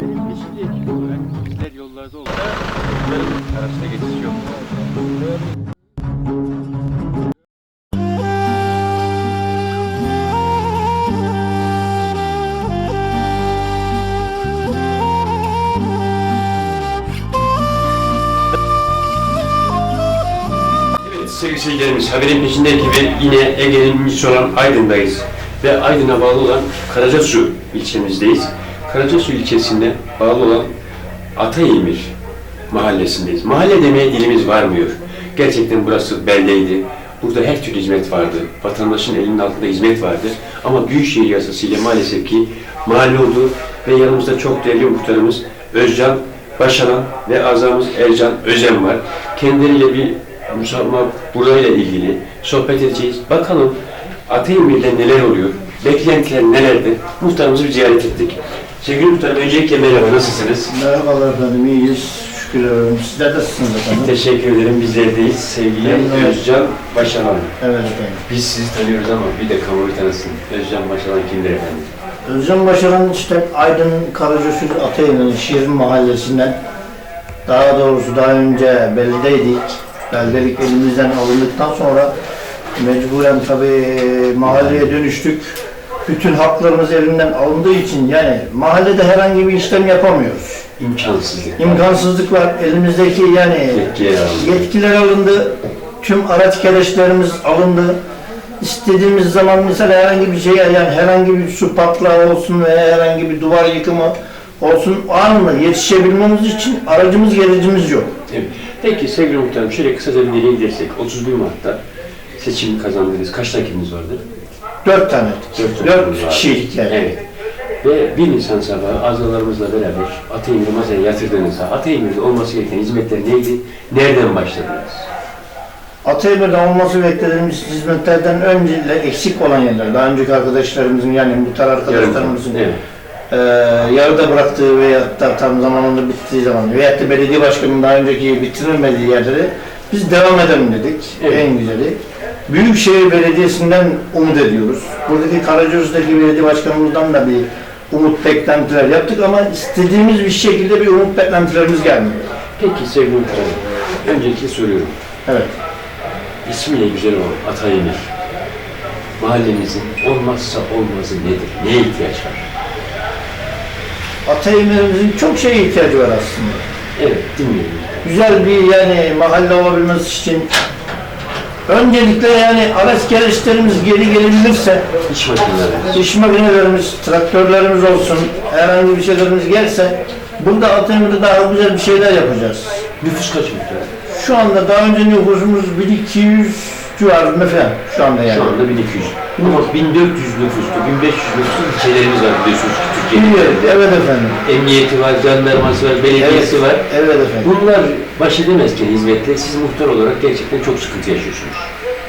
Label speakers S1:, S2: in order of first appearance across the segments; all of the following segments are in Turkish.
S1: Benim yeşil ekip olarak bizler yollarda olarak araçta geçiş
S2: seyircilerimiz haberin peşinde ekibi yine Ege'nin incisi olan Aydın'dayız. Ve Aydın'a bağlı olan Karacasu ilçemizdeyiz. Karacasu ilçesinde bağlı olan Ataymir mahallesindeyiz. Mahalle demeye dilimiz varmıyor. Gerçekten burası beldeydi. Burada her türlü hizmet vardı. Vatandaşın elinin altında hizmet vardı. Ama Büyükşehir yasasıyla maalesef ki mahalle oldu ve yanımızda çok değerli muhtarımız Özcan Başalan ve azamız Ercan Özen var. Kendileriyle bir Musamma burayla ilgili sohbet edeceğiz. Bakalım Atayimir'de neler oluyor? Beklentiler nelerdir? Muhtarımızı bir ziyaret ettik. Sevgili muhtarım öncelikle merhaba, nasılsınız?
S3: Merhabalar efendim, iyiyiz. Şükür ederim. Sizler nasılsınız efendim?
S2: Teşekkür ederim, bizlerdeyiz. Sevgili
S3: Memnun
S2: Özcan Başalan.
S3: Evet efendim.
S2: Biz sizi tanıyoruz ama bir de kamuoyu tanısın. Özcan Başalan kimdir efendim?
S3: Özcan Başaran işte Aydın Karacasül Atay'ın Şirin mahallesinden daha doğrusu daha önce beldeydik. Beldelik elimizden alındıktan sonra mecburen tabii mahalleye dönüştük. Bütün haklarımız elimden alındığı için yani mahallede herhangi bir işlem yapamıyoruz.
S2: İmkansızlık.
S3: İmkansızlık var. Elimizdeki yani
S2: Yetkiler alındı.
S3: yetkiler alındı. Tüm araç gereçlerimiz alındı. İstediğimiz zaman mesela herhangi bir şey yani herhangi bir su patlağı olsun veya herhangi bir duvar yıkımı olsun anında yetişebilmemiz için aracımız gerecimiz yok.
S2: Evet. Peki sevgili muhtarım şöyle kısaca bir nereye gidersek 31 Mart'ta seçim kazandınız. Kaç takibiniz vardı?
S3: Dört tane.
S2: Dört
S3: Dört, kişilik yani.
S2: Evet. Ve 1 Nisan sabahı azalarımızla beraber Atayimir'i masaya yatırdığınızda Atayimir'de olması gereken hizmetler neydi? Nereden başladınız?
S3: Atayimir'de olması beklediğimiz hizmetlerden önce eksik olan yerler, daha önceki arkadaşlarımızın yani muhtar arkadaşlarımızın
S2: Evet.
S3: Ee, yarıda bıraktığı veya da tam zamanında bittiği zaman veya da belediye başkanının daha önceki bitirilmediği yerleri biz devam edelim dedik.
S2: Evet.
S3: En güzeli. Büyükşehir Belediyesi'nden umut ediyoruz. Buradaki Karacöz'deki belediye başkanımızdan da bir umut beklentiler yaptık ama istediğimiz bir şekilde bir umut beklentilerimiz gelmiyor.
S2: Peki sevgili muhtarım, öncelikle soruyorum.
S3: Evet.
S2: İsmiyle güzel olan Atayimir, mahallemizin olmazsa olmazı nedir? Neye ihtiyaç var?
S3: Atayimlerimizin çok şeye ihtiyacı var aslında.
S2: Evet, dinliyorum.
S3: güzel bir yani mahalle olabilmesi için öncelikle yani araç gereçlerimiz geri gelebilirse
S2: İş makineleri.
S3: iş makinelerimiz, traktörlerimiz olsun, herhangi bir şeylerimiz gelse burada Atayım'da daha güzel bir şeyler yapacağız.
S2: Nüfus kaç muhtar?
S3: Şu anda daha önce nüfusumuz 1200 civarında falan şu anda yani.
S2: Şu anda 1200. Ama 1400 nüfuslu, 1500 nüfuslu ilçelerimiz var biliyorsunuz ki Türkiye'de.
S3: Biliyorum, evet efendim.
S2: Emniyeti var, jandarması var, belediyesi var.
S3: Evet efendim.
S2: Bunlar baş edemezken hizmetle siz muhtar olarak gerçekten çok sıkıntı yaşıyorsunuz.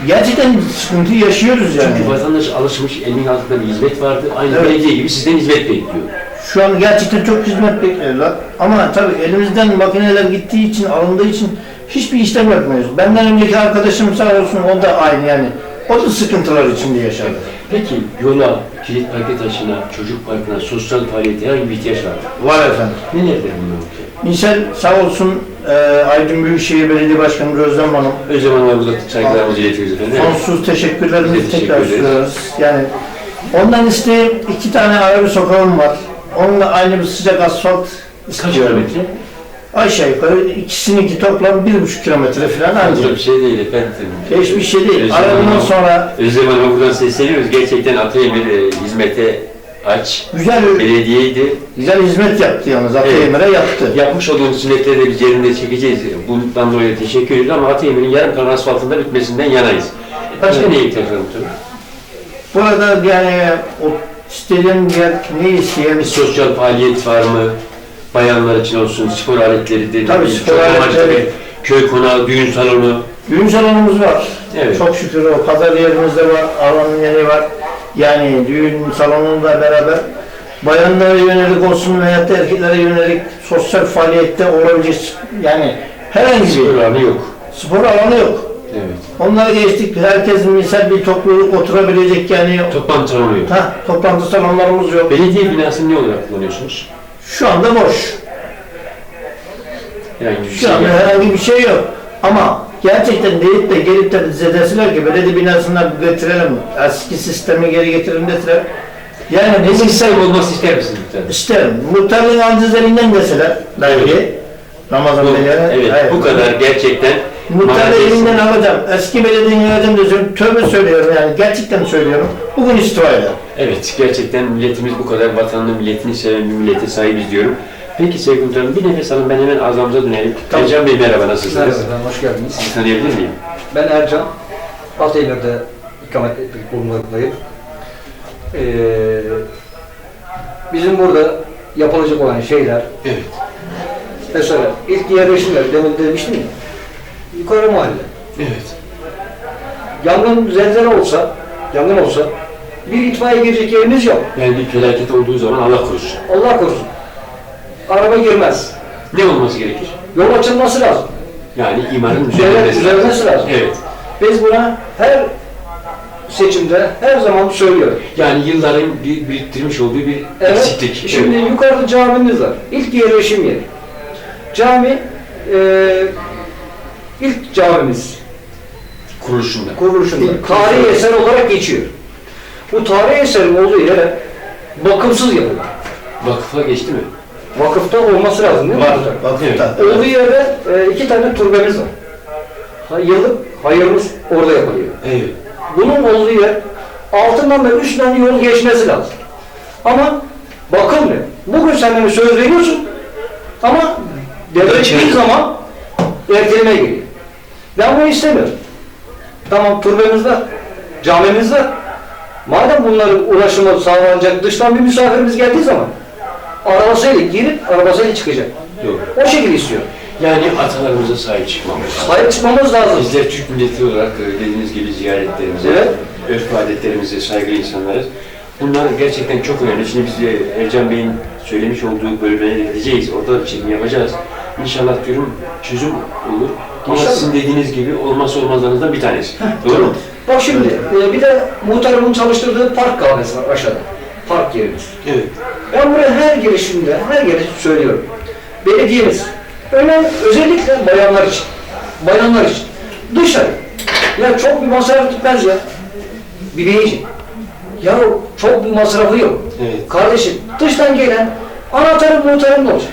S3: Gerçekten sıkıntı yaşıyoruz yani.
S2: Çünkü vatandaş alışmış, elinin altında bir hizmet vardı. Aynı
S3: Evet.
S2: belediye gibi sizden hizmet bekliyor.
S3: Şu an gerçekten çok hizmet bekliyorlar. Ama tabii elimizden makineler gittiği için, alındığı için hiçbir işlem yapmıyoruz. Benden önceki arkadaşım sağ olsun o da aynı yani. O da sıkıntılar içinde yaşadı.
S2: Peki yola, kilit parke taşına, çocuk parkına, sosyal faaliyete herhangi bir ihtiyaç var mı?
S3: Var efendim.
S2: Nelerdir bunlar muhtar?
S3: Misal sağ olsun e, Aydın Büyükşehir Belediye Başkanı Özlem Hanım.
S2: Özlem Hanım'a burada saygılarımızı iletiyoruz efendim.
S3: Sonsuz teşekkürlerimizi
S2: teşekkür
S3: tekrar sunuyoruz. Yani ondan isteğim iki tane ara bir sokağım var. Onunla aynı bir sıcak asfalt
S2: Kaç kilometre?
S3: Aşağı yukarı ikisininki toplam bir buçuk kilometre falan ancak.
S2: bir şey değil efendim.
S3: Hiçbir şey değil.
S2: Özlem
S3: Aradan
S2: Hanım-
S3: sonra
S2: Özlem Hanım'a buradan sesleniyoruz. Gerçekten Atayemir e, hizmete aç.
S3: güzel
S2: Belediyeydi.
S3: güzel hizmet yaptı yalnız. Atayemir'e yaptı.
S2: Yapmış olduğumuz hizmetleri de biz yerinde çekeceğiz. Bundan dolayı teşekkür ediyoruz ama Atayemir'in yarım kalan asfaltında bitmesinden yanayız. Başka
S3: Evet.
S2: neye ihtiyaç var?
S3: Burada yani o istediğim yer ne isteyen
S2: Bir sosyal faaliyet var mı? Bayanlar için olsun, spor aletleri de,
S3: Tabii spor
S2: çok amaçlı
S3: aletleri.
S2: bir köy konağı, düğün salonu.
S3: Düğün salonumuz var.
S2: Evet.
S3: Çok şükür o pazar yerimizde var, alanın yeri var. Yani düğün salonuyla beraber bayanlara yönelik olsun veya da erkeklere yönelik sosyal faaliyette olabilecek yani herhangi
S2: Spor
S3: bir
S2: alanı yok.
S3: spor alanı yok.
S2: Evet.
S3: Onları geçtik. Herkes misal bir topluluk oturabilecek yani
S2: Toplantı oluyor.
S3: ha, toplantı salonlarımız yok.
S2: Belediye binasını ne olarak kullanıyorsunuz?
S3: Şu anda boş.
S2: Yani
S3: Şu
S2: şey
S3: anda
S2: yok.
S3: herhangi bir şey yok. Ama gerçekten deyip de gelip de bize deseler ki belediye binasına getirelim, eski sistemi geri getirelim deseler. Yani bu
S2: Eski sahibi olması ister misiniz lütfen?
S3: isterim. Muhtarlığın acizlerinden deseler belki. Ramazan
S2: Bu,
S3: Bey'e.
S2: evet,
S3: hayır.
S2: bu kadar gerçekten Maalesef-
S3: elinden alacağım. Eski belediyenin alacağım diyorum. Tövbe söylüyorum yani. Gerçekten söylüyorum. Bugün istifa eder.
S2: Evet, gerçekten milletimiz bu kadar vatanını, milletini seven bir millete sahibiz diyorum. Peki Sevgili Muhtarım, bir nefes alın, ben hemen azamıza dönelim.
S3: Tamam.
S2: Ercan Bey merhaba, nasılsınız?
S4: Merhaba, efendim, hoş geldiniz.
S2: Sizi tanıyabilir miyim?
S4: Ben Ercan, Altaylar'da ikamet bulunmaktayım. Ee, bizim burada yapılacak olan şeyler,
S2: Evet.
S4: mesela ilk yerleşimler, demin demiştim ya, yukarı mahalle.
S2: Evet.
S4: Yangın zelzele olsa, yangın olsa, bir itfaiye girecek yerimiz yok.
S2: Yani bir felaket olduğu zaman Allah korusun.
S4: Allah korusun. Araba girmez.
S2: Ne olması gerekir?
S4: Yol açılması lazım.
S2: Yani
S4: Devlet
S2: düzenlenmesi
S4: düzenlemesi lazım.
S2: Evet.
S4: Biz buna her seçimde her zaman söylüyoruz.
S2: Yani yılların bir biriktirmiş olduğu bir
S4: Evet.
S2: eksiklik.
S4: Şimdi
S2: Evet.
S4: yukarıda camimiz var. İlk yerleşim yeri. Cami e, ilk camimiz
S2: kuruluşunda.
S4: kuruluşunda.
S3: İlk
S4: Tarihi
S3: kuruluşu.
S4: eser olarak geçiyor. Bu tarihi eserin olduğu yere bakımsız yapıldı.
S2: Vakıfa geçti mi?
S4: Vakıfta olması lazım değil mi?
S3: Var. Vakıfta.
S4: Olduğu yerde e, iki tane türbemiz var. Ha, yıllık hayırımız orada yapılıyor.
S2: Evet.
S4: Bunun olduğu yer altından ve üstten yol geçmesi lazım. Ama bakılmıyor. Bugün sen söz veriyorsun ama devlet
S2: Geçmez.
S4: bir zaman erteleme geliyor. Ben bunu istemiyorum. Tamam turbemiz var, camimiz var. Madem bunların ulaşımı sağlanacak, dıştan bir misafirimiz geldiği zaman arabasıyla girip arabasıyla çıkacak.
S2: Yok.
S4: O şekilde istiyor.
S2: Yani atalarımıza sahip çıkmamız lazım.
S4: Sahip çıkmamız lazım.
S2: Bizler Türk milleti olarak e, dediğiniz gibi ziyaretlerimize,
S4: Evet.
S2: örf adetlerimize saygılı insanlarız. Bunlar gerçekten çok önemli. Şimdi biz de Ercan Bey'in söylemiş olduğu bölümlere gideceğiz. Orada çekim yapacağız. İnşallah diyorum çözüm olur. Ama
S4: İnşallah.
S2: sizin dediğiniz gibi olmazsa olmazlarınızdan bir tanesi. Doğru mu?
S4: Bak şimdi e, bir de muhtarımın çalıştırdığı park kahvesi var aşağıda. Park yerimiz.
S2: Evet.
S4: Ben buraya her girişimde, her girişimde söylüyorum. Belediyemiz, önem, özellikle bayanlar için, bayanlar için, dışarı. Ya çok bir masraf gitmez ya. Bileyici. Ya çok bir masrafı yok.
S2: Evet.
S4: Kardeşim, dıştan gelen anahtarım muhtarım da olacak.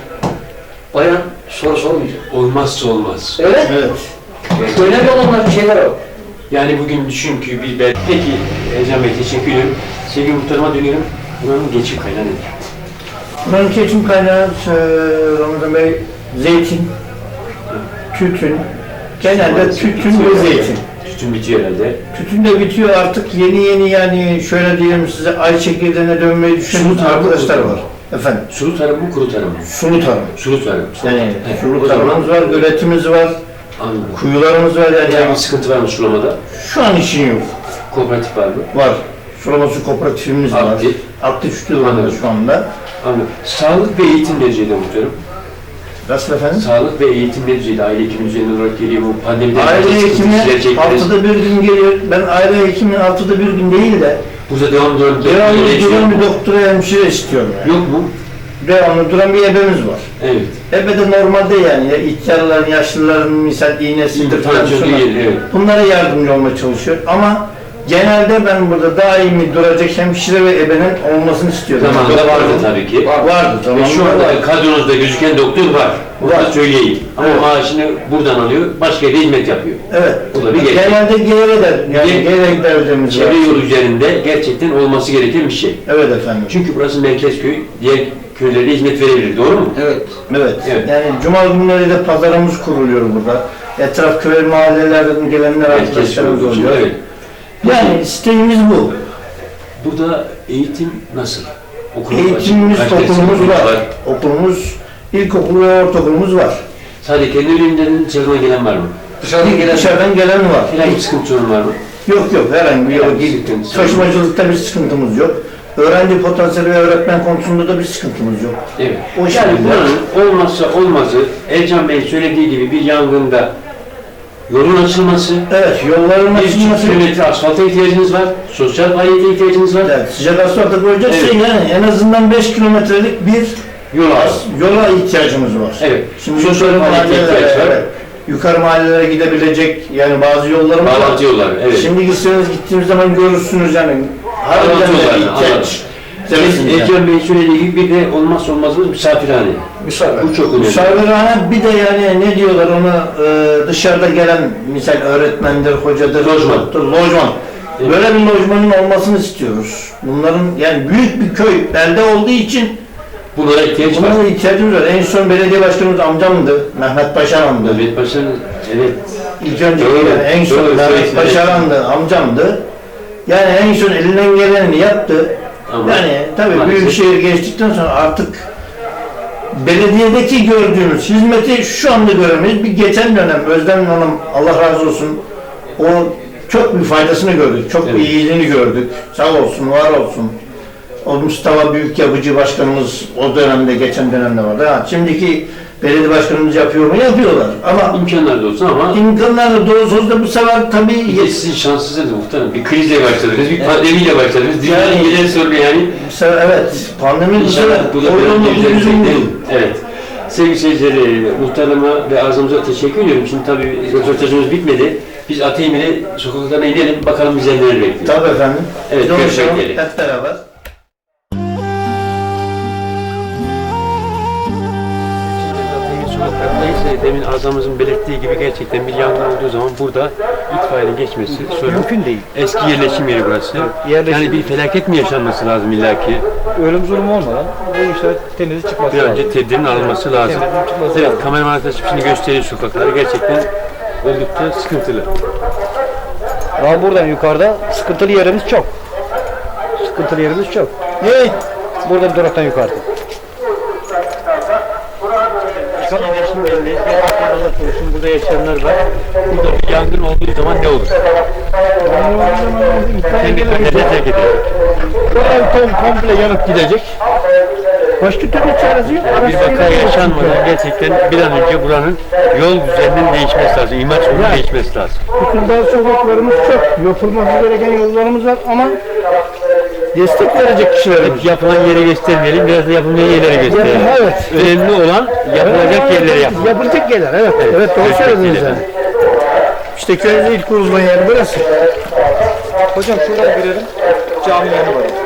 S4: Bayan soru sormayacak.
S2: Olmazsa olmaz.
S4: Evet,
S3: Evet.
S4: önemli olanlar şeyler var.
S2: Yani bugün düşün ki bir bel... Peki Ercan Bey teşekkür ederim. Sevgili muhtarıma dönüyorum. Buranın geçim kaynağı nedir?
S3: Buranın geçim kaynağı e, Ramazan Bey zeytin, tütün, genelde tütün ve zeytin.
S2: Tütün bitiyor herhalde.
S3: Tütün de bitiyor artık yeni yeni yani şöyle diyelim size ay çekirdeğine dönmeyi düşünen arkadaşlar var. Efendim,
S2: Sulu tarım mı, kuru tarım mı?
S3: sulu tarım.
S2: Sulu tarım.
S3: Yani
S2: Evet,
S3: sulu tarımımız var, üretimimiz var,
S2: Anladım.
S3: kuyularımız var yani.
S2: Yani bir sıkıntı var mı sulamada?
S3: Şu an için yok.
S2: Kooperatif var mı?
S3: Var. Sulama su kooperatifimiz var.
S2: Aktif.
S3: Aktif şu durumda şu anda.
S2: Anladım. Sağlık ve eğitim ne düzeyde muhtarım?
S3: Nasıl efendim?
S2: Sağlık ve eğitim düzeyde? Aile hekimi düzeyinde olarak geliyor bu pandemide.
S3: Aile hekimi haftada bir gün geliyor. Ben aile hekimi haftada bir gün değil de
S2: Burada devam duran
S3: devamlı duran bir doktora hemşire istiyorum. Yani.
S2: Yok mu?
S3: Devamlı duran bir ebemiz var.
S2: Evet.
S3: Ebe de normalde yani ya ihtiyarların, yaşlıların misal iğnesidir
S2: değil, evet.
S3: Bunlara yardımcı olmaya çalışıyor ama genelde ben burada daimi duracak hemşire ve ebenin olmasını istiyorum.
S2: Zamanında vardı tabii ki.
S3: Vardı
S2: Ve
S3: zamanında
S2: şu anda kadronuzda gözüken doktor var. Bunu da
S3: Var.
S2: söyleyeyim. Ama
S3: Evet.
S2: maaşını buradan alıyor, başka yere hizmet yapıyor.
S3: Evet.
S2: Bu da bir gerçek.
S3: Genelde Geyre'de, yani
S2: Ge-
S3: Geyre devletimiz var.
S2: Çevre yolu üzerinde gerçekten olması gereken bir şey.
S3: Evet efendim.
S2: Çünkü burası merkez köy, diğer köylere hizmet verebilir, doğru mu?
S4: Evet.
S3: Evet.
S2: Evet.
S3: Yani cuma günleri de pazarımız kuruluyor burada. Etraf köy mahallelerden gelenler arkadaşlarımız oluyor.
S2: evet.
S3: Yani isteğimiz bu.
S2: Burada eğitim nasıl? Okul
S3: Eğitimimiz,
S2: kaç
S3: okulumuz
S2: var?
S3: Okulumuz, ilkokul ve ortaokulumuz var.
S2: Sadece kendi ürünlerinin dışarıdan gelen var mı?
S4: Dışarıdan gelen
S3: Dışarıdan gelen var.
S2: Herhangi bir sıkıntı sorun var mı?
S3: Yok yok herhangi bir yok.
S2: bir sıkıntı.
S3: Taşımacılıkta bir sıkıntımız yok. Öğrenci potansiyeli ve öğretmen konusunda da bir sıkıntımız yok.
S2: Evet.
S3: O
S2: yani
S3: şekilde.
S2: buranın olmazsa olmazı Ercan Bey söylediği gibi bir yangında Yolun açılması,
S3: Evet, yolların
S2: bir
S3: açılması.
S2: kilometre asfalta ihtiyacınız var, sosyal faaliyete ihtiyacınız var.
S3: Evet, sıcak asfalta koyacaksa
S2: Evet.
S3: yani en azından 5 kilometrelik bir
S2: Yol
S3: yola ihtiyacımız var.
S2: Evet.
S3: Şimdi
S2: Sosyal faaliyete ihtiyaç var.
S3: evet, yukarı mahallelere gidebilecek yani bazı yollarımız var.
S2: Bağlantı yolları, evet.
S3: Şimdi gitseniz gittiğimiz zaman görürsünüz yani. Harbiden ihtiyaç.
S2: anladım.
S3: Yani.
S2: Ekrem Bey'in söylediği gibi bir de olmazsa olmazımız misafirhane.
S4: Misafir.
S2: Bu çok önemli.
S3: Misafirhane bir de yani ne diyorlar ona e, dışarıda gelen misal öğretmendir, hocadır,
S2: Lojman.
S3: lojman.
S2: Evet.
S3: Böyle bir lojmanın olmasını istiyoruz. Bunların yani büyük bir köy, belde olduğu için
S2: Bunlara ihtiyaç var.
S3: bunlara ihtiyacımız var. En son belediye başkanımız amcamdı, Mehmet Başaran'dı.
S2: Mehmet Paşa'nın, evet.
S3: İlk önce
S2: Doğru,
S3: yani en son
S2: doğru,
S3: Mehmet
S2: evet,
S3: Başaran'dı, amcamdı. Yani en son elinden geleni yaptı.
S2: Ama
S3: Yani tabii
S2: maalesef-
S3: Büyükşehir geçtikten sonra artık belediyedeki gördüğümüz hizmeti şu anda göremeyiz. Bir geçen dönem Özlem Hanım Allah razı olsun o çok bir faydasını gördük. Çok bir
S2: Evet.
S3: iyiliğini gördük. Sağ olsun, var olsun. O Mustafa Büyük Yapıcı Başkanımız o dönemde, geçen dönemde vardı. Ha, şimdiki belediye başkanımız yapıyor mu? Yapıyorlar. Ama
S2: imkanlar da olsun ama
S3: imkanlar doğrusuz da bu sefer tabii
S2: bir de sizin şanssızınız muhtemelen. Bir krizle başladınız, bir pandemiyle başladınız. Dünyanın
S3: Yani-
S2: ileri sonra yani
S3: bu sefer evet pandemi bu sefer
S2: İnşallah bu da
S3: oyunun
S2: biraz
S3: yüzünü
S2: düzelecek. Evet. Sevgili seyirciler, muhtarıma ve ağzımıza teşekkür ediyorum. Şimdi tabii röportajımız bitmedi. Biz Ateymir'e sokaklarına inelim, bakalım bize neler bekliyor.
S3: Tabii efendim.
S2: Evet,
S3: Biz
S2: görüşmek
S3: konuşalım
S2: dileğiyle.
S3: Hep beraber.
S2: Ee, Demin ağzımızın belirttiği gibi gerçekten bir yangın olduğu zaman burada itfaiyenin geçmesi sorun.
S5: Mümkün değil.
S2: Eski yerleşim yeri burası.
S5: yerleşim-
S2: Yani bir felaket mi yaşanması lazım illaki?
S5: Ölüm zulüm olmadan bu işler temiz çıkması
S2: Bir
S5: lazım.
S2: önce tedbirin alınması lazım.
S5: Çıkması
S2: Evet,
S5: lazım.
S2: kameraman arkadaşım şimdi gösteriyor sokakları. Gerçekten oldukça sıkıntılı.
S5: Ama buradan yukarıda sıkıntılı yerimiz çok. Sıkıntılı yerimiz çok.
S3: Evet.
S5: Burada bir duraktan yukarıda.
S2: Yerleşim yerindeyiz. Gerçekten Allah korusun burada yaşayanlar var. Burada bir yangın olduğu zaman ne olur? Köylerine terk edilir.
S5: Bu ev kom komple yanıp gidecek. Başka türlü çaresi yok.
S2: Bir vaka yaşanmadan gerçekten bir an önce buranın yol düzeninin değişmesi lazım. İmaj bunun değişmesi lazım.
S5: Bütün bazı sokaklarımız çok. Yapılması gereken yollarımız var ama destek verecek kişilerimiz.
S2: Hep yapılan yeri göstermeyelim, biraz da yapılmayan yerleri gösterelim.
S5: Evet.
S2: Önemli olan yapılacak yerleri yapmak.
S5: Yapılacak yerler evet. Evet, doğru
S2: Evet,
S5: söylediniz
S2: evet.
S5: yani. İşte köyde ilk kurulan yer burası. Hocam şuradan girelim. Cami yanı var.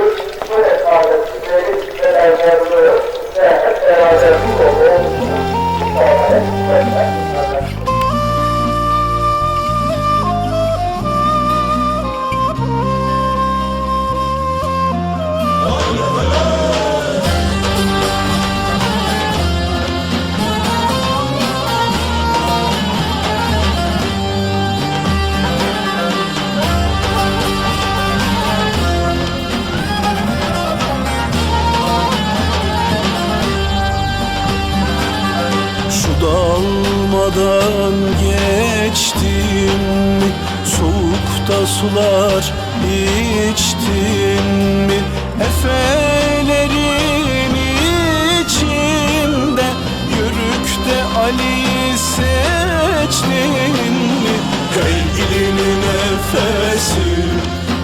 S6: Soğukta sular içtim mi? Efelerin içinde Yörükte Ali seçtin mi? Hey ilinin nefesi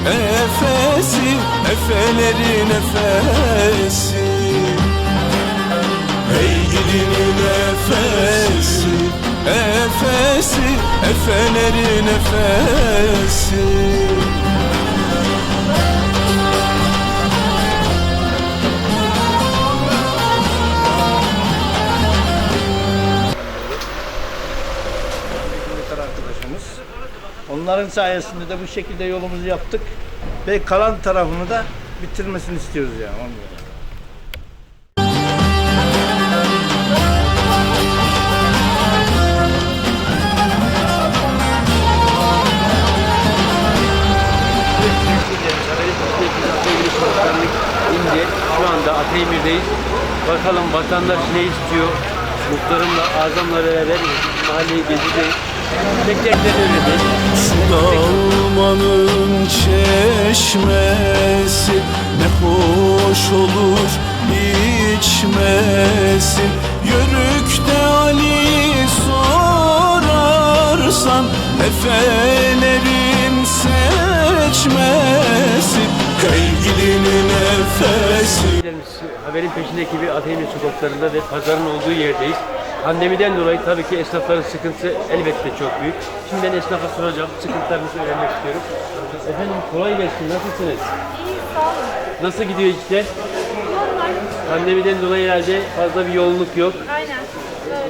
S6: Nefesi Efelerin nefesi efelerin
S3: arkadaşımız. Onların sayesinde de bu şekilde yolumuzu yaptık ve kalan tarafını da bitirmesini istiyoruz yani.
S2: Anda Ateymir'deyiz. Bakalım vatandaş ne istiyor? Muhtarımla, azamla beraber mahalleyi gezeceğiz. Tek tek de öğreneceğiz.
S6: Dalmanın çeşmesi Ne hoş olur içmesin Yörükte Ali sorarsan Efelerin seçmesi Sevgilinin nefesi
S2: Haberin peşindeki bir Ateğmen sokaklarında ve pazarın olduğu yerdeyiz. Pandemiden dolayı tabii ki esnafların sıkıntısı elbette çok büyük. Şimdi ben esnafa soracağım, sıkıntılarınızı öğrenmek istiyorum. Efendim kolay gelsin, nasılsınız?
S7: İyi, sağ olun.
S2: Nasıl gidiyor işler?
S7: Normal.
S2: Pandemiden dolayı herhalde fazla bir yoğunluk yok.
S7: Aynen.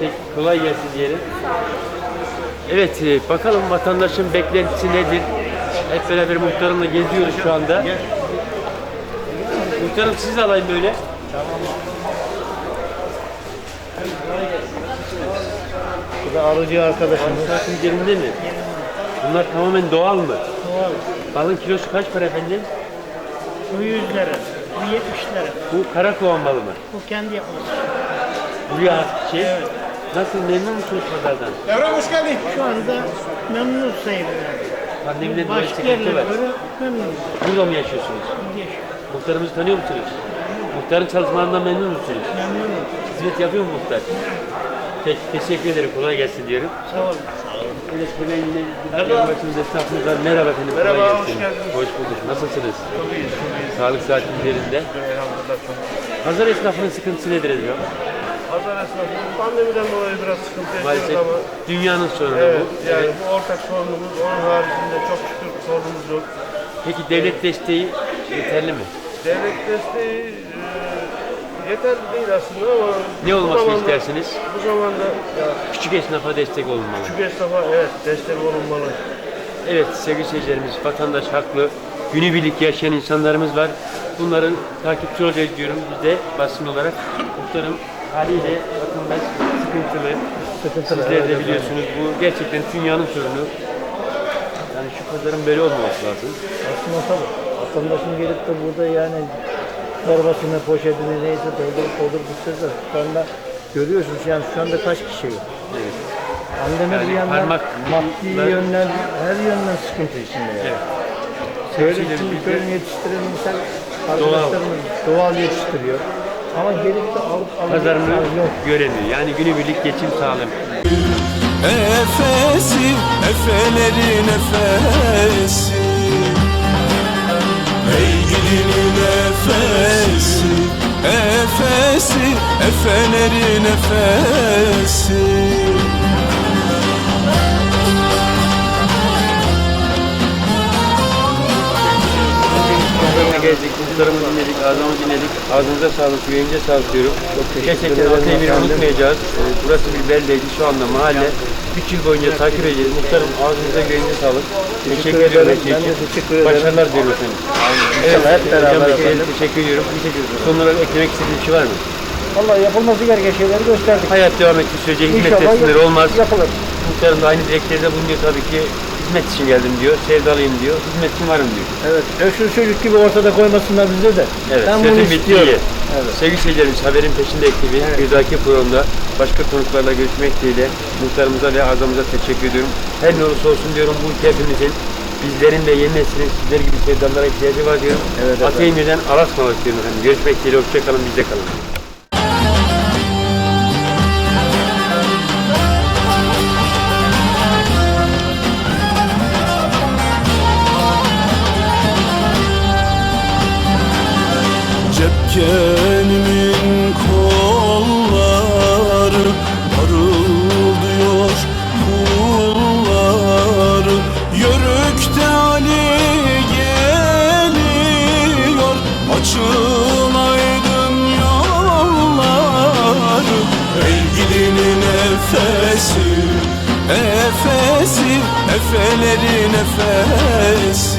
S2: Peki, kolay gelsin diyelim. Evet, e, bakalım vatandaşın beklentisi nedir? Hep beraber muhtarımla geziyoruz şu anda. Muhtarım siz alayım böyle.
S3: Bu da alıcı arkadaşımız.
S2: Saatın yerinde mi? Bunlar tamamen doğal mı? Doğal. Balın kilosu kaç para efendim?
S8: Bu 100 lira, bu 70 lira.
S2: Bu karakovan balı mı?
S8: Bu kendi yapımı.
S2: Buraya has şey. Nasıl memnun musunuz pazardan?
S8: Şu anda memnun sayılır.
S2: Pandemiden dolayı
S8: Başka
S2: sıkıntı
S8: yerlere
S2: var.
S8: göre.
S2: Burada mı yaşıyorsunuz? Muhtarımızı tanıyor musunuz? Muhtarın çalışmalarından memnun musunuz?
S8: Memnunum.
S2: Hizmet yapıyor mu muhtar? Peki, teşekkür ederim. Kolay gelsin diyorum.
S8: Sağ olun.
S2: Evet, böyle yine bir başımız esnafımız var. Merhaba efendim. Merhaba, hoş geldiniz. Hoş bulduk. Nasılsınız? Çok iyiyiz, Sağlık saati üzerinde. Pazar esnafının sıkıntısı nedir acaba?
S9: Pazar esnafı pandemiden dolayı biraz sıkıntı
S2: Maalesef
S9: yaşıyoruz ama
S2: dünyanın sorunu
S9: evet,
S2: bu.
S9: yani
S2: Evet.
S9: bu ortak sorunumuz. Onun haricinde çok şükür sorunumuz yok.
S2: Peki devlet desteği yeterli mi?
S9: Devlet desteği e, yeterli değil aslında ama
S2: Ne
S9: bu
S2: olmasını
S9: zamanda-
S2: istersiniz?
S9: Bu zamanda ya,
S2: Küçük esnafa destek olunmalı.
S9: küçük esnafa evet destek olunmalı.
S2: Evet sevgili seyircilerimiz, vatandaş haklı. Günübirlik yaşayan insanlarımız var. Bunların takipçi olacağız diyorum. Biz de basın olarak muhtarım haliyle vatandaş sıkıntılı. Sizler de biliyorsunuz bu gerçekten dünyanın sorunu. Yani şu pazarın böyle olmaması lazım.
S3: Aslında tabii. Vatandaşın gelip de burada yani torbasını, poşetini neyse doldurup doldurup gitse şu anda görüyorsunuz yani şu anda kaç kişi yok.
S2: Evet.
S3: Pandemi
S2: Yani
S3: bir yandan
S2: parmak-
S3: maddi
S2: Ben-
S3: yönden her yönden sıkıntı içinde yani.
S2: Evet. Birlikte-
S3: köyünü yetiştiren insan arkadaşlarımız doğal, yetiştiriyor. Ama gelip de alıp
S2: Pazarını göremiyor. Yani günübirlik geçim sağlam.
S6: Efesi, efelerin efesi. Ey gidinin efesi, efesi, efelerin efesi
S2: gezdik, muhtarımı dinledik, ağzımı dinledik. Ağzınıza sağlık, yüreğinize sağlık diyorum. Gerçekten Atay'ı bir unutmayacağız. Ee, Burası bir beldeydi, şu anda mahalle. 3 yıl boyunca takip edeceğiz. Muhtarım ağzınıza yüreğinize sağlık. Teşekkür ediyorum. her şey
S3: Ben de
S2: için.
S3: teşekkür ederim.
S2: Başarılar diliyorum efendim.
S3: Evet, hep beraber
S2: hocam,
S3: efendim.
S2: Teşekkür ediyorum. Son olarak eklemek istediğim bir şey var mı?
S3: Vallahi yapılması gereken şeyleri gösterdik.
S2: Hayat devam ettiği sürece hizmet
S3: İnşallah
S2: etsinler olmaz.
S3: yapılır.
S2: Muhtarım da aynı dileklerde bulunuyor tabii ki. Hizmet için geldim diyor, sevdalıyım diyor, hizmet için varım diyor.
S3: Evet. Öksüz çocuk gibi ortada koymasınlar bize de.
S2: Evet,
S3: ben bunu istiyorum.
S2: bittiği.
S3: Evet.
S2: Sevgili seyircilerimiz, haberin peşinde ekibi bir dahaki programda başka konuklarla görüşmek dileğiyle muhtarımıza ve azamıza teşekkür ediyorum. Her ne olursa olsun diyorum bu ülke hepimizin, bizlerin ve yeni neslin sizler gibi sevdalara ihtiyacı var diyorum.
S3: Evet efendim.
S2: Ateymir'den Alasmalık diyorum efendim. Görüşmek dileğiyle, hoşçakalın, bizde kalın.
S6: Cepkenimin kolları Parıldıyor pulları Yörükte Ali geliyor Açın aydın yolları Ey gidinin efesi Efesi, efelerin efesi